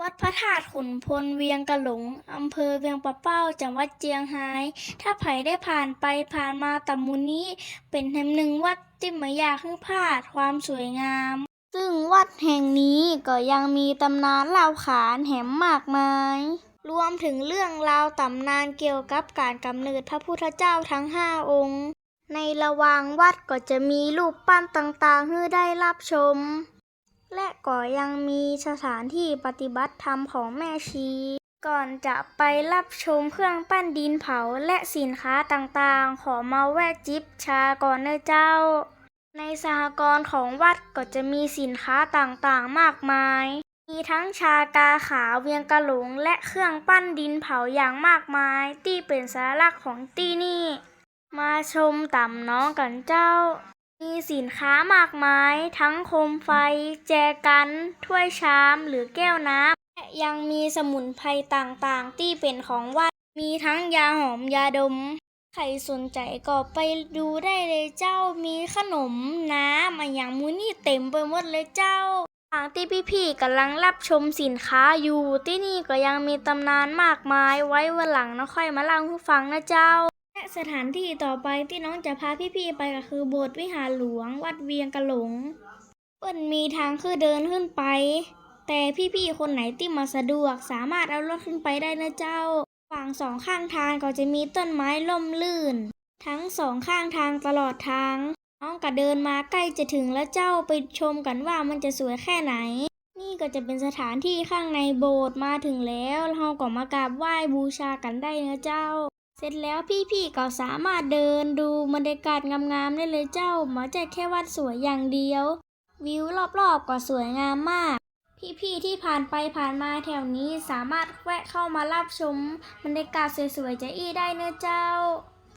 วัดพระธาตุขุนพลเวียงกะหลง อำเภอเวียงปะเป้า จังหวัดเจียงไฮ้ถ้าไผได้ผ่านไปผ่านมาตำมุนี้ เป็นแห่งหนึ่งวัดที่ไม่อยากให้พลาดความสวยงาม ซึ่งวัดแห่งนี้ก็ยังมีตำนานเล่าขานแหมมากมาย รวมถึงเรื่องราวตำนานเกี่ยวกับการกำเนิดพระพุทธเจ้าทั้งห้าองค์ ในระหว่างวัดก็จะมีรูปปั้นต่างๆให้ได้รับชม ก็ยังมีสถานที่ปฏิบัติธรรมของแม่ชี ก่อนจะไปรับชมเครื่องปั้นดินเผาและสินค้าต่างๆ ขอมาแวะจิบชาก่อนเนอเจ้า ในสหกรณ์ของวัดก็จะมีสินค้าต่างๆมากมาย มีทั้งชากาขาวเวียงกะหลงและเครื่องปั้นดินเผาอย่างมากมาย ที่เป็นสาลักษณ์ของที่นี่ มาชมต่ำน้องกันเจ้า มีสินค้ามากมาย ทั้งโคมไฟ แจกัน ถ้วยชามหรือแก้วน้ำและยังมีสมุนไพรต่างๆ ที่เป็นของวัดมีทั้งยาหอมยาดม ใครสนใจก็ไปดูได้เลยเจ้ามีขนมน้ำอะอย่างมูนี่เต็มไปหมดเลยเจ้าทางที่พี่ๆกำลังรับชมสินค้าอยู่ที่นี่ก็ยังมีตำนานมากมายไว้วันหลังนะค่อยมาเล่าให้ฟังนะเจ้า สถานที่ต่อไปที่น้องจะพาพี่ๆไปก็คือโบสถ์วิหารหลวง วัดเวียงกะหลงเปิ้นมีทางคือเดินขึ้นไป แต่พี่ๆคนไหนที่มาสะดวกสามารถเอารถขึ้นไปได้นะเจ้า ฝั่งสองข้างทางก็จะมีต้นไม้ล่มลื่น ทั้งสองข้างทางตลอดทาง น้องก็เดินมาใกล้จะถึงแล้วเจ้าไปชมกันว่ามันจะสวยแค่ไหน นี่ก็จะเป็นสถานที่ข้างในโบสถ์มาถึงแล้วเราก็มากราบไหว้บูชากันได้นะเจ้า สร็จแล้วพี่ๆก็สามารถเดินดูบรรยากาศงามๆได้เลยเจ้าหมอใจแค่วัดสวยอย่างเดียว วิวรอบๆก็สวยงามมาก พี่ๆที่ผ่านไปผ่านมาแถวนี้สามารถแวะเข้ามารับชมบรรยากาศสวยๆจะอี้ได้เนอะเจ้า